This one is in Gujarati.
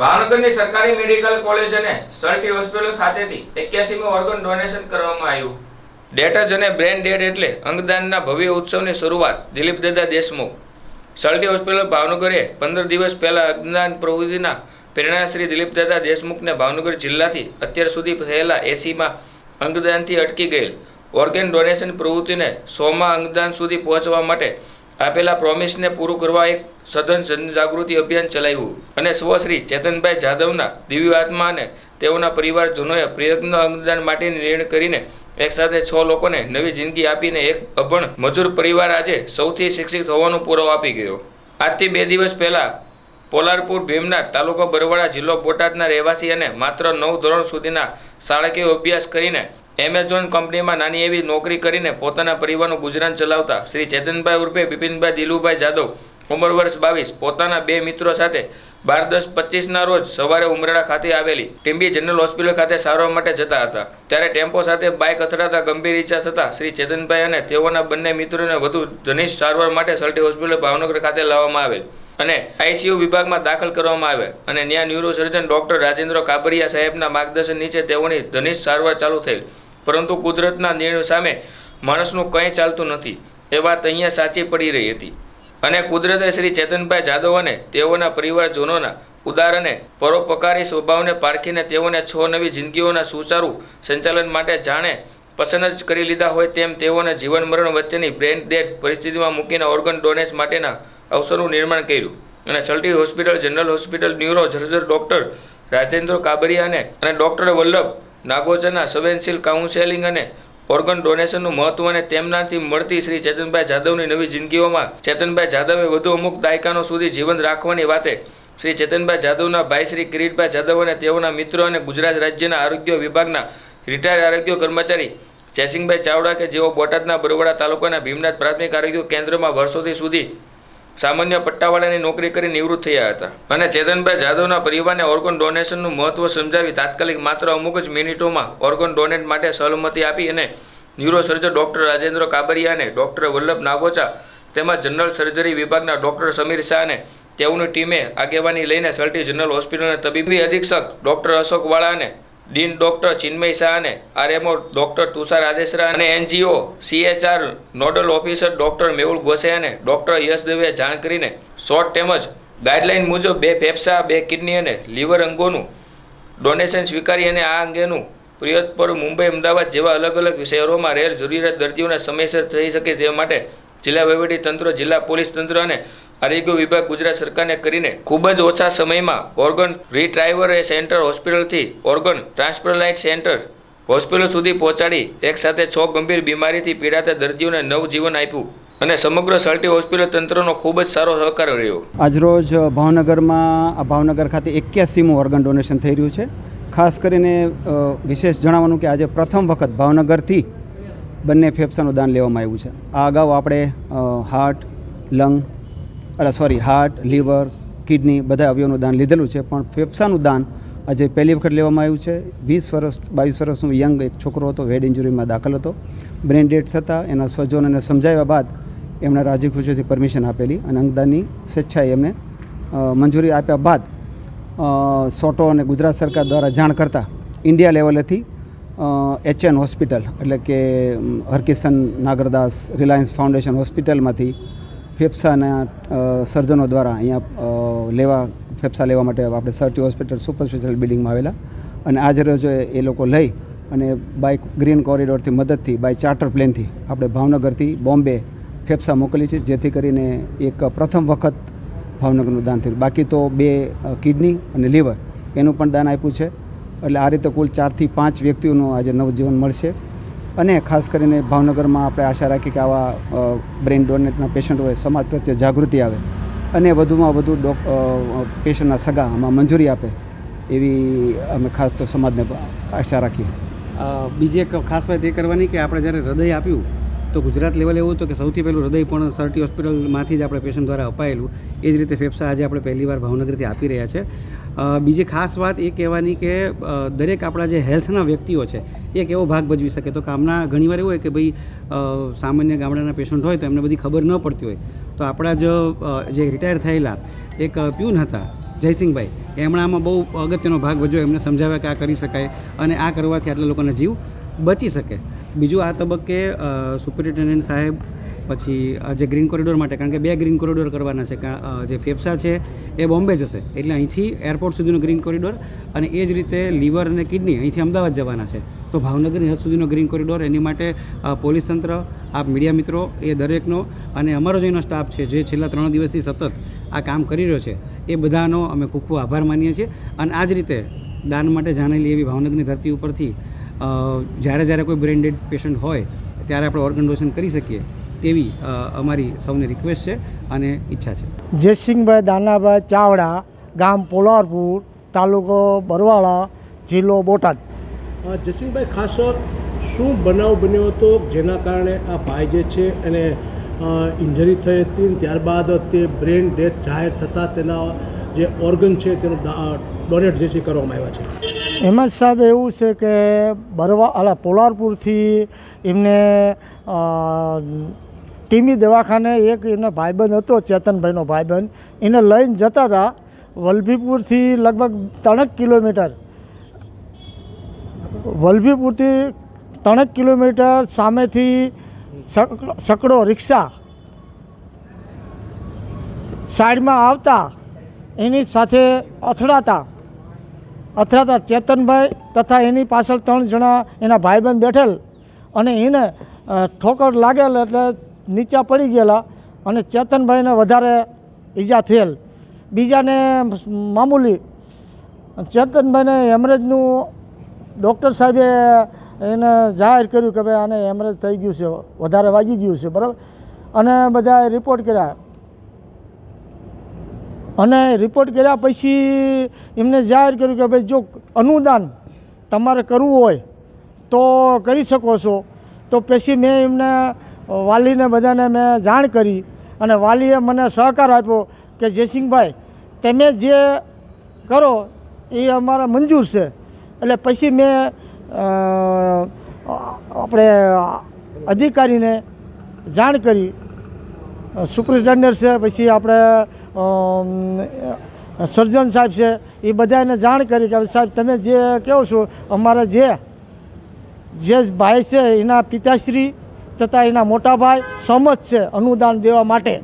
ભાવનગરની સરકારી મેડિકલ કોલેજ અને સલ્ટી હોસ્પિટલ ખાતેથી એક્યાસીમું ઓર્ગન ડોનેશન કરવામાં આવ્યું. ડેટજ અને બ્રેન ડેડ એટલે અંગદાનના ભવ્ય ઉત્સવની શરૂઆત દિલીપ દાદા દેશમુખ. સર્ટી હોસ્પિટલ ભાવનગરે પંદર દિવસ પહેલા અંગદાન પ્રવૃત્તિના પ્રેરણા શ્રી દિલીપ દાદા દેશમુખને ભાવનગર જિલ્લાથી અત્યાર સુધી થયેલા એસીમાં અંગદાનથી અટકી ગયેલ. ઓર્ગન ડોનેશન પ્રવૃત્તિને સોમાં અંગદાન સુધી પહોંચવા માટે આપેલા પ્રોમિસને પૂરું કરવા એક સઘન જનજાગૃતિ અભિયાન ચલાવ્યું અને સ્વશ્રી ચેતનભાઈ જાદવના દિવ્ય આત્મા અને તેઓના પરિવારજનોએ પ્રયત્ન અંગદાન માટે નિર્ણય કરીને એકસાથે છ લોકોને નવી જિંદગી આપીને એક અભણ મજૂર પરિવાર આજે સૌથી શિક્ષિત હોવાનો પુરાવો આપી ગયો. આજથી બે દિવસ પહેલા પોલારપુર ભીમનાથ તાલુકો બરવાડા જિલ્લો બોટાદના રહેવાસી અને માત્ર નવ ધોરણ સુધીના શાળાકીય અભ્યાસ કરીને એમેઝોન કંપનીમાં નાની એવી નોકરી કરીને પોતાના પરિવારનું ગુજરાન ચલાવતા શ્રી ચેતનભાઈ ઉર્ફે બિપિનભાઈ દિલુભાઈ જાદવ, ઉંમર વર્ષ બાવીસ, પોતાના બે મિત્રો સાથે બાર દસ પચીસના રોજ સવારે ઉમરાળા ખાતે આવેલી ટીમ્બી જનરલ હોસ્પિટલ ખાતે સારવાર માટે જતા હતા. ત્યારે ટેમ્પો સાથે બાઇક અથડાતા ગંભીર ઈજા થતાં શ્રી ચેતનભાઈ અને તેઓના બંને મિત્રોને વધુ ઘનિષ્ઠ સારવાર માટે સલટી હોસ્પિટલ ભાવનગર ખાતે લાવવામાં આવેલ અને આઈસીયુ વિભાગમાં દાખલ કરવામાં આવે અને ત્યાં ન્યુરોસર્જન ડોક્ટર રાજેન્દ્ર કાબરિયા સાહેબના માર્ગદર્શન નીચે તેઓની ઘનિષ્ઠ સારવાર ચાલુ થયેલ. પરંતુ કુદરતના નિર્ણય સામે માણસનું કંઈ ચાલતું નથી. એ વાત અહીંયા સાચી પડી રહી હતી. અને કુદરતે શ્રી ચેતનભાઈ જાદવ અને તેઓના પરિવારજનોના ઉદાર અને પરોપકારી સ્વભાવને પારખીને તેઓને છ નવી જિંદગીઓના સુચારુ સંચાલન માટે જાણે પસંદ જ કરી લીધા હોય તેમ તેઓને જીવન મરણ વચ્ચેની બ્રેન ડેડ પરિસ્થિતિમાં મૂકીને ઓર્ગન ડોનેટ માટેના અવસરનું નિર્માણ કર્યું. અને સલ્ટી હોસ્પિટલ, જનરલ હોસ્પિટલ, ન્યુરો, જર્જર ડોક્ટર રાજેન્દ્ર કાબરિયા અને ડોક્ટર વલ્લભ નાગોચરના સંવેદનશીલ કાઉન્સેલિંગ અને ઓર્ગન ડોનેશનનું મહત્વ અને તેમનાથી મળતી શ્રી ચેતનભાઈ જાદવની નવી જિંદગીઓમાં ચેતનભાઈ જાદવે વધુ અમુક દાયકાનો સુધી જીવન રાખવાની વાતે શ્રી ચેતનભાઈ જાદવના ભાઈ શ્રી કિરીટભાઈ જાદવ અને તેઓના મિત્રો અને ગુજરાત રાજ્યના આરોગ્ય વિભાગના રિટાયર્ડ આરોગ્ય કર્મચારી જયસિંહભાઈ ચાવડા કે જેઓ બોટાદના બરોડા તાલુકાના ભીમનાથ પ્રાથમિક આરોગ્ય કેન્દ્રમાં વર્ષોથી સુધી સામાન્ય પટ્ટાવાળાની નોકરી કરી નિવૃત્ત થયા હતા. અને ચેતનભાઈ જાદવના પરિવારને ઓર્ગન ડોનેશનનું મહત્વ સમજાવી તાત્કાલિક માત્ર અમુક જ મિનિટોમાં ઓર્ગન ડોનેટ માટે સહમતિ આપી અને ન્યુરોસર્જન ડૉક્ટર રાજેન્દ્ર કાબરિયાને ડૉક્ટર વલ્લભ નાગોચા તેમજ જનરલ સર્જરી વિભાગના ડૉક્ટર સમીર શાહને તેઓની ટીમે આગેવાની લઈને સલ્ટી જનરલ હોસ્પિટલના તબીબી અધિક્ષક ડૉક્ટર અશોક વાળા અને ડીન ડોક્ટર ચિન્મય શાહ અને આરએમઓ ડોક્ટર તુષાર આદેશરા અને NGO CHR nodal officer doctor Mehul Gose અને ડોક્ટર યશ દવે જાણ કરીને શોર્ટ તેમજ ગાઈડલાઇન મુજબ બે ફેફસા, બે કિડની અને લીવર અંગોનું ડોનેશન સ્વીકારી અને આ અંગેનું પ્રિયતપર મુંબઈ અમદાવાદ જેવા અલગ અલગ શહેરોમાં રહેલ જરૂરિયાત દર્દીઓને સમયસર થઈ શકે તે માટે જિલ્લા વહીવટી તંત્ર, જિલ્લા પોલીસ તંત્ર અને આરોગ્ય વિભાગ ગુજરાત સરકારને કરીને ખૂબ જ ઓછા સમયમાં ઓર્ગન રીટ્રાઈવર સેન્ટર હોસ્પિટલથી ઓર્ગન ટ્રાન્સપ્લાન્ટ સેન્ટર હોસ્પિટલ સુધી પહોંચાડી એકસાથે છ ગંભીર બીમારીથી પીડાતા દર્દીઓને નવજીવન આપ્યું અને સમગ્ર સલ્ટી હોસ્પિટલ તંત્રનો ખૂબ જ સારો સહકાર રહ્યો. આજરોજ ભાવનગરમાં, આ ભાવનગર ખાતે એક્યાસીમું ઓર્ગન ડોનેશન થઈ રહ્યું છે. ખાસ કરીને વિશેષ જણાવવાનું કે આજે પ્રથમ વખત ભાવનગરથી બંને ફેફસાનું દાન લેવામાં આવ્યું છે. આ અગાઉ આપણે હાર્ટ, લંગ અરે સોરી હાર્ટ લીવર કિડની બધા અવયવનું દાન લીધેલું છે, પણ ફેફસાનું દાન આજે પહેલી વખત લેવામાં આવ્યું છે. વીસ વર્ષ, બાવીસ વર્ષનું યંગ એક છોકરો હતો હેડ ઇન્જુરીમાં દાખલ હતો. બ્રેન ડેડ થતાં એના સ્વજનોને સમજાવ્યા બાદ એમણે રાજી ખુશીથી પરમિશન આપેલી અને અંગદાનની સ્વેચ્છાએ એમને મંજૂરી આપ્યા બાદ સોટો અને ગુજરાત સરકાર દ્વારા જાણ કરતાં ઇન્ડિયા લેવલેથી એચએન હોસ્પિટલ એટલે કે હરકિશન નાગરદાસ રિલાયન્સ ફાઉન્ડેશન હોસ્પિટલમાંથી ફેફસાના સર્જનો દ્વારા અહીંયા લેવા, ફેફસા લેવા માટે આપણે સર્ટી હોસ્પિટલ, સુપર સ્પેશિયલ બિલ્ડિંગમાં આવેલા. અને આજે રોજ એ લોકો લઈ અને બાય ગ્રીન કોરિડોરથી મદદથી, બાય ચાર્ટર પ્લેનથી આપણે ભાવનગરથી બોમ્બે ફેફસા મોકલી છે, જેથી કરીને એક પ્રથમ વખત ભાવનગરનું દાન થયું. બાકી તો બે કિડની અને લીવર. એનું પણ દાન આપ્યું છે. એટલે આ રીતે કુલ ચારથી પાંચ વ્યક્તિઓનું આજે નવજીવન મળશે. અને ખાસ કરીને ભાવનગરમાં આપણે આશા રાખીએ કે આવા બ્રેન ડોનેટના પેશન્ટ હોય, સમાજ પ્રત્યે જાગૃતિ આવે અને વધુમાં વધુ ડોક પેશન્ટના સગા આમાં મંજૂરી આપે એવી અમે ખાસ તો સમાજને આશા રાખીએ. બીજી એક ખાસ વાત એ કરવાની કે આપણે જ્યારે હૃદય આપ્યું, તો ગુજરાત લેવલે એવું હતું કે સૌથી પહેલું હૃદય પણ સરટી હોસ્પિટલમાંથી જ આપણે પેશન્ટ દ્વારા અપાયેલું. એ જ રીતે ફેફસા આજે આપણે પહેલીવાર ભાવનગરથી આપી રહ્યા છે. બીજી ખાસ વાત એ કહેવાની કે દરેક આપણા જે હેલ્થના વ્યક્તિઓ છે, એક એવો ભાગ ભજવી શકે. તો કામના ઘણીવાર એવું હોય કે ભાઈ સામાન્ય ગામડાના પેશન્ટ હોય તો એમને બધી ખબર ન પડતી હોય. તો આપણા જ જે રિટાયર થયેલા એક પ્યુન હતા, જયસિંહભાઈ, એમણે આમાં બહુ અગત્યનો ભાગ ભજવ્યો. એમને સમજાવ્યા કે આ કરી શકાય અને આ કરવાથી આટલા લોકોના જીવ બચી શકે. બીજું આ તબક્કે સુપરિન્ટેન્ડન્ટ સાહેબ પછી જે ગ્રીન કોરિડોર માટે, કારણ કે બે ગ્રીન કોરિડોર કરવાના છે જે ફેફસા છે, એ બોમ્બે જશે એટલે અહીંથી એરપોર્ટ સુધીનો ગ્રીન કોરિડોર અને એ જ રીતે લીવર અને કિડની અહીંથી અમદાવાદ જવાના છે. તો ભાવનગરની હદ સુધીનો ગ્રીન કોરિડોર એની માટે પોલીસ તંત્ર, આપ મીડિયા મિત્રો, એ દરેકનો અને અમારો જેનો સ્ટાફ છે, જે છેલ્લા ત્રણ દિવસથી સતત આ કામ કરી રહ્યો છે, એ બધાનો અમે ખૂબ ખૂબ આભાર માનીએ છીએ. અને આ જ રીતે દાન માટે જાણેલી એવી ભાવનગરની ધરતી ઉપરથી જ્યારે જ્યારે કોઈ બ્રેન્ડેડ પેશન્ટ હોય, ત્યારે આપણે ઓર્ગન ડોનેશન કરી શકીએ. તેવી અમારી સૌને રિક્વેસ્ટ છે અને ઈચ્છા છે. જયસિંહભાઈ દાનાભાઈ ચાવડા ગામ પોલારપુર તાલુકો બરવાળા જિલ્લો બોટાદ. જયસિંહભાઈ ખાસ શું બનાવ બન્યો હતો? જેના કારણે આ ભાઈ જે છે એને ઇન્જરી થઈ હતી ત્યારબાદ તે બ્રેન ડેથ જાહેર થતાં તેના જે ઓર્ગન છે તેનું ડોનેટ જે છે કરવામાં આવ્યા છે. એમાં સાહેબ એવું છે કે બરવા અલા, પોલારપુરથી એમને ટીમી દવાખાને એક એમનો ભાઈબંધ હતો, ચેતનભાઈનો ભાઈબંધ. એને લઈને જતા હતા વલભીપુરથી લગભગ ત્રણેક કિલોમીટર. વલભીપુરથી ત્રણેક કિલોમીટર સામેથી સક- સકડો રિક્ષા સાઈડમાં આવતા એની સાથે અથડાતા. અથડાતા ચેતનભાઈ તથા એની પાછળ ત્રણ જણા એના ભાઈબંધ બેઠેલ અને એને ઠોકર લાગેલ એટલે નીચા પડી ગયેલા અને ચેતનભાઈને વધારે ઈજા થયેલ. બીજાને મામૂલી, ચેતનભાઈને હેમરેજનું ડૉક્ટર સાહેબે એને જાહેર કર્યું કે ભાઈ આને હેમરેજ થઈ ગયું છે, વધારે વાગી ગયું છે, બરાબર? અને બધાએ રિપોર્ટ કર્યા. અને રિપોર્ટ કર્યા પછી એમને જાહેર કર્યું કે ભાઈ જો અનુદાન તમારે કરવું હોય તો કરી શકો છો. તો પછી મેં એમને વાલીને બધાને મેં જાણ કરી અને વાલીએ મને સહકાર આપ્યો કે જયસિંહભાઈ, તમે જે કરો એ અમારા મંજૂર છે. એટલે પછી મેં આપણે અધિકારીને જાણ કરી સુપ્રિન્ટેન્ડન્ટ છે, પછી આપણે સર્જન સાહેબ છે, એ બધાને જાણ કરી કે સાહેબ તમે જે કહો છો, અમારા જે જે ભાઈ છે, એના પિતાશ્રી તથા એના મોટા ભાઈ સહમત છે અનુદાન દેવા માટે.